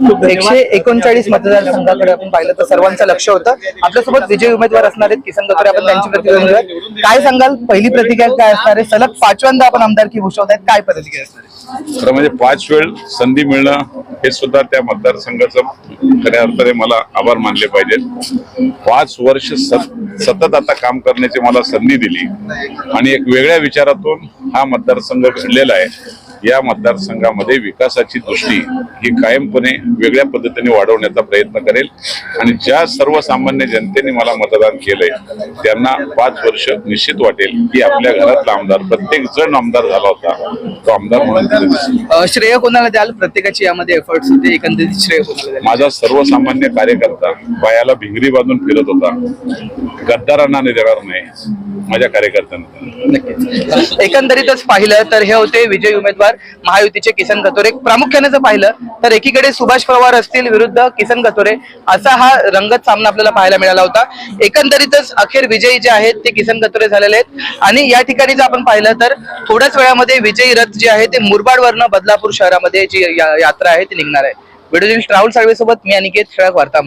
एकशे एकोणचाळीस मतदारसंघाकडे आपण पाहिलं तर सर्वांचं लक्ष होतं. आपल्यासोबत विजय उमेदवार असणार आहेत किसन आपण त्यांची प्रतिक्रिया घेऊया. काय सांगाल? पहिली प्रतिक्रिया काय असणार आहे? सलग पाचव्यांदा आपण आमदारकी भूषवत आहेत काय प्रतिक्रिया असणार आहे? खरं म्हणजे पाच वेळ संधी मिळणं हे सुद्धा त्या मतदारसंघाचं खऱ्या अर्थाने मला आभार मानले पाहिजेत. पाच वर्ष सत- सतत आता काम करण्याची मला संधी दिली. आणि एक वेगळ्या विचारातून हा मतदारसंघ घडलेला आहे. या मतदारसंघामध्ये विकासाची दृष्टी ही कायमपणे वेगळ्या पद्धतीने वाढवण्याचा प्रयत्न करेल. आणि ज्या सर्वसामान्य जनतेने मला मतदान केलंय त्यांना पाच वर्ष निश्चित वाटेल की आपल्या घरातला आमदार प्रत्येक जण आमदार झाला होता. तो आमदार म्हणून श्रेय कोणाला द्याल? प्रत्येकाची यामध्ये एफर्ट्स होते एकंदरीत श्रेय कोणाला माझा सर्वसामान्य कार्यकर्ता पायाला भिंगरी बांधून फिरत होता. गद्दारांना देणार नाही. माझ्या कार्यकर्त्यांना. एकंदरीतच पाहिलं तर हे होते विजय उमेदवार. महायुतीचे किसन कथोरे प्रामुख्याने जर पाहिलं तर एकीकडे सुभाष पवार असतील विरुद्ध किसन कथोरे असा हा रंगत सामना आपल्याला पाहायला मिळाला होता. एकंदरीतच अखेर विजयी जे आहेत ते किसन कथोरे झालेले आहेत. आणि या ठिकाणी जर आपण पाहिलं तर थोड्याच वेळामध्ये विजयी रथ जे आहे ते मुरबाडवरनं बदलापूर शहरामध्ये जी या- यात्रा आहे ती निघणार आहे. व्हिडिओ राहुल साळवे सोबत मी अनिकेत ठळक वार्ता